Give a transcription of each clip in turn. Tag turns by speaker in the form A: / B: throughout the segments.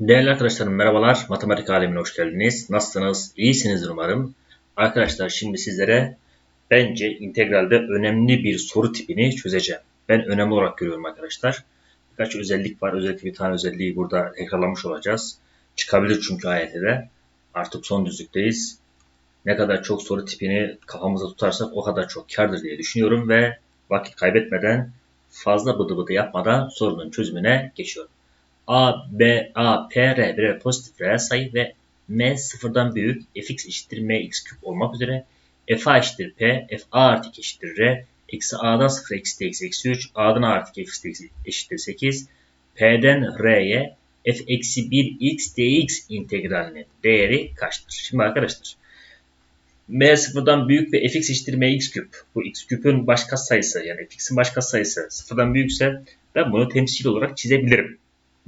A: Değerli arkadaşlarım merhabalar. Matematik alemine hoş geldiniz. Nasılsınız? İyisinizdir umarım. Arkadaşlar şimdi sizlere bence integralde önemli bir soru tipini çözeceğim. Ben önemli olarak görüyorum arkadaşlar. Birkaç özellik var. Özellikle bir tane özelliği burada tekrarlamış olacağız. Çıkabilir çünkü AYT'de. Artık son düzlükteyiz. Ne kadar çok soru tipini kafamıza tutarsak o kadar çok kardır diye düşünüyorum ve vakit kaybetmeden fazla bıdı bıdı yapmadan sorunun çözümüne geçiyorum. A, B, A, P, R birer pozitif reel sayı ve M sıfırdan büyük fx eşittir mx küp olmak üzere f a eşittir p, f a artı 2 eşittir r, eksi a'dan 0 eksi eksi eksi 3, a'dan artı 2 f eşittir 8, p'den r'ye f eksi 1 x dx integralinin değeri kaçtır? Şimdi arkadaşlar m sıfırdan büyük ve fx eşittir mx küp. Bu x küpün baş sayısı yani fx'in baş sayısı sıfırdan büyükse ben bunu temsil olarak çizebilirim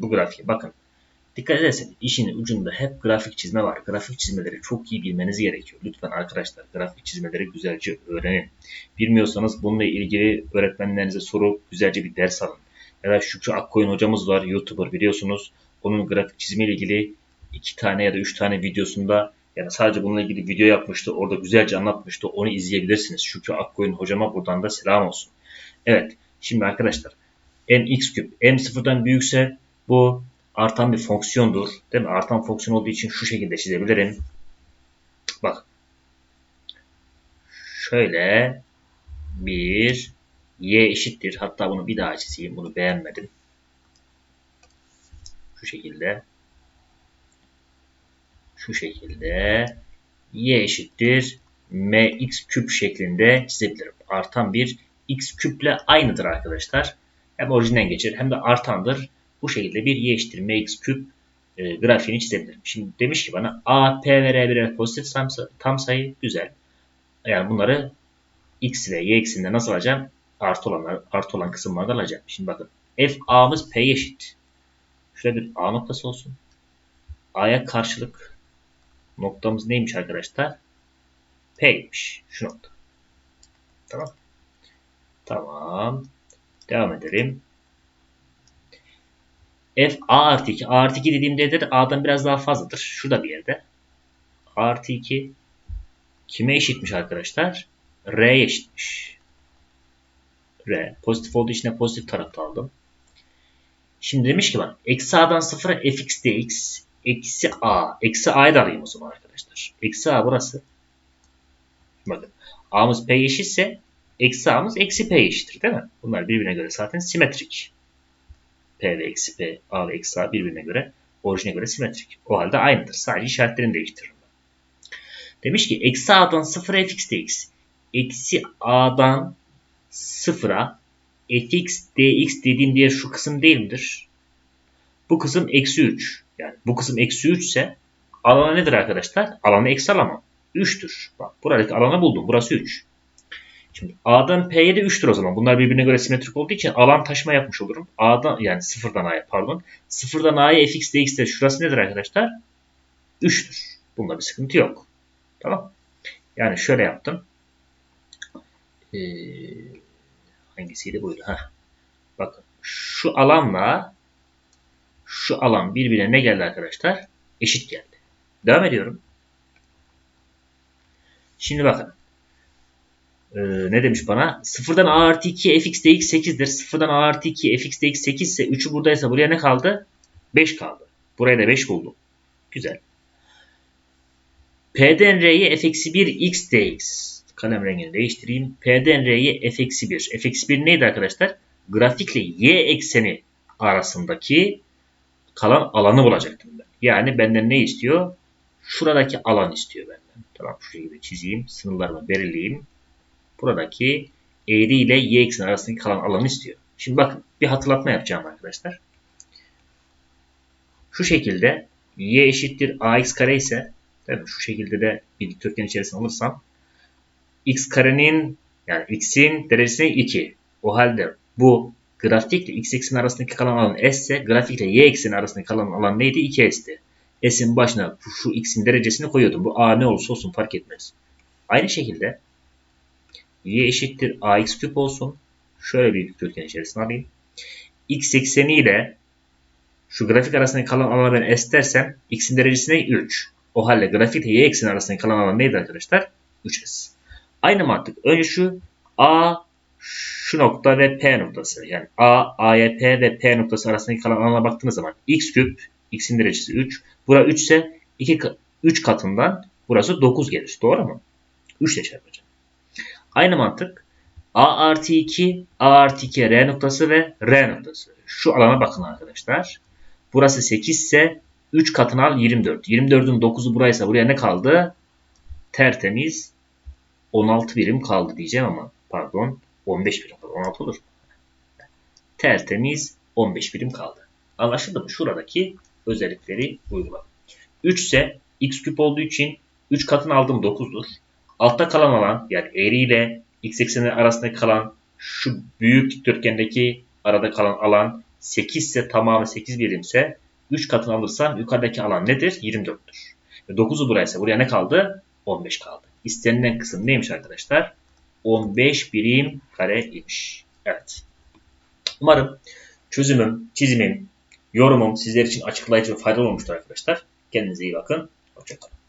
A: bu grafiğe bakın. Dikkat ederseniz işin ucunda hep grafik çizme var. Grafik çizmeleri çok iyi bilmeniz gerekiyor. Lütfen arkadaşlar grafik çizmeleri güzelce öğrenin. Bilmiyorsanız bununla ilgili öğretmenlerinize sorup güzelce bir ders alın. Ya da Şükrü Akkoyun hocamız var YouTuber biliyorsunuz. Onun grafik çizme ile ilgili iki tane ya da üç tane videosunda yani sadece bununla ilgili video yapmıştı. Orada güzelce anlatmıştı. Onu izleyebilirsiniz. Şükrü Akkoyun hocama buradan da selam olsun. Evet. Şimdi arkadaşlar mx küp m sıfırdan büyükse bu artan bir fonksiyondur. Değil mi? Artan fonksiyon olduğu için şu şekilde çizebilirim. Bak. Şöyle bir y eşittir. Hatta bunu bir daha çizeyim. Bunu beğenmedim. Şu şekilde. Şu şekilde y eşittir mx küp şeklinde çizebilirim. Artan bir x küple aynıdır arkadaşlar. Hem orijinden geçer hem de artandır bu şekilde bir y eşittir mx küp e, grafiğini çizebilirim. Şimdi demiş ki bana a, p ve r birer pozitif tam, tam sayı güzel. Yani bunları x ve y ekseninde nasıl alacağım? Artı olan, artı olan kısımlarda alacağım. Şimdi bakın f a'mız p eşit. Şurada bir a noktası olsun. a'ya karşılık noktamız neymiş arkadaşlar? p'ymiş. Şu nokta. Tamam. Tamam. Devam edelim f a artı 2. A artı 2 dediğimde de a'dan biraz daha fazladır. Şurada bir yerde. A artı 2 kime eşitmiş arkadaşlar? R eşitmiş. R. Pozitif olduğu için de pozitif tarafta aldım. Şimdi demiş ki bak eksi a'dan 0'a fx dx eksi a. Eksi a'yı da alayım o zaman arkadaşlar. Eksi a burası. Bakın a'mız p eşitse eksi a'mız eksi p eşittir değil mi? Bunlar birbirine göre zaten simetrik. P ve eksi P, A ve eksi A birbirine göre orijine göre simetrik. O halde aynıdır. Sadece işaretlerini değiştiririm. Demiş ki eksi A'dan 0'a fx dx. Eksi A'dan 0'a fx dx dediğim diğer şu kısım değil midir? Bu kısım eksi 3. Yani bu kısım eksi 3 ise alana nedir arkadaşlar? Alanı eksi alamam. 3'tür. Bak buradaki alanı buldum. Burası 3. Şimdi A'dan P'ye de 3'tür o zaman. Bunlar birbirine göre simetrik olduğu için alan taşıma yapmış olurum. A'dan yani sıfırdan A'ya pardon. Sıfırdan A'ya fx dx de şurası nedir arkadaşlar? 3'tür. Bunda bir sıkıntı yok. Tamam. Yani şöyle yaptım. Ee, hangisiydi buydu? Heh. Bakın şu alanla şu alan birbirine ne geldi arkadaşlar? Eşit geldi. Devam ediyorum. Şimdi bakın e, ne demiş bana? Sıfırdan a artı 2 fx dx 8'dir. Sıfırdan a artı 2 fx dx 8 ise 3'ü buradaysa buraya ne kaldı? 5 kaldı. Buraya da 5 buldum. Güzel. P'den R'ye f eksi 1 x dx. Kalem rengini değiştireyim. P'den R'ye f eksi 1. f eksi 1 neydi arkadaşlar? Grafikle y ekseni arasındaki kalan alanı bulacaktım ben. Yani benden ne istiyor? Şuradaki alan istiyor benden. Tamam şu şekilde çizeyim. Sınırlarımı belirleyeyim buradaki eğri ile y ekseni arasındaki kalan alanı istiyor. Şimdi bakın bir hatırlatma yapacağım arkadaşlar. Şu şekilde y eşittir ax kare ise tabii şu şekilde de bir dikdörtgen içerisinde alırsam x karenin yani x'in derecesi 2. O halde bu grafikle x ekseni arasındaki kalan alan s ise grafikle y ekseni arasındaki kalan alan neydi? 2s'ti. S'in başına şu x'in derecesini koyuyordum. Bu a ne olursa olsun fark etmez. Aynı şekilde y eşittir ax küp olsun. Şöyle bir dikdörtgen içerisine alayım. x ekseni ile Şu grafik arasındaki kalan alanı ben S dersem x'in derecesi ne? 3. O halde grafik y ekseni arasındaki kalan alan neydi arkadaşlar? 3s. Aynı mantık. Önce şu A şu nokta ve P noktası. Yani A, AYP ve P noktası arasındaki kalan alana baktığınız zaman x küp, x'in derecesi 3. Bura 3 ise 2, 3 katından burası 9 gelir. Doğru mu? 3 ile çarpacağım. Aynı mantık. A artı 2, A artı 2 R noktası ve R noktası. Şu alana bakın arkadaşlar. Burası 8 ise 3 katını al 24. 24'ün 9'u buraysa buraya ne kaldı? Tertemiz 16 birim kaldı diyeceğim ama pardon 15 birim kaldı. 16 olur. Tertemiz 15 birim kaldı. Anlaşıldı mı? Şuradaki özellikleri uygula. 3 ise x küp olduğu için 3 katını aldım 9'dur. Altta kalan alan yani eğri ile x ekseni arasında kalan şu büyük dikdörtgendeki arada kalan alan 8 ise tamamı 8 birimse 3 katını alırsam yukarıdaki alan nedir? 24'tür. 9'u buraysa buraya ne kaldı? 15 kaldı. İstenilen kısım neymiş arkadaşlar? 15 birim kareymiş. Evet. Umarım çözümüm, çizimim, yorumum sizler için açıklayıcı ve faydalı olmuştur arkadaşlar. Kendinize iyi bakın. Hoşçakalın.